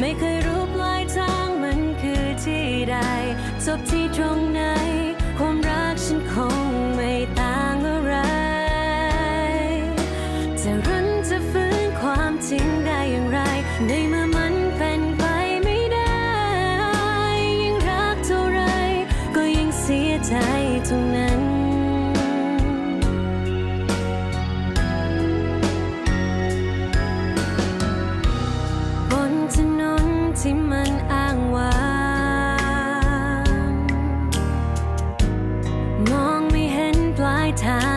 ไม่เคยรู้ปลายทางมันคือที่ใดจบที่ตรงไหน ความรักฉันคงไม่ต่างอะไร จะรันจะฟื้นความจริงได้อย่างไร ในเมื่อมันเป็นไปไม่ได้ ยิ่งรักเท่าไร ก็ยิ่งเสียใจตรงนั้น time.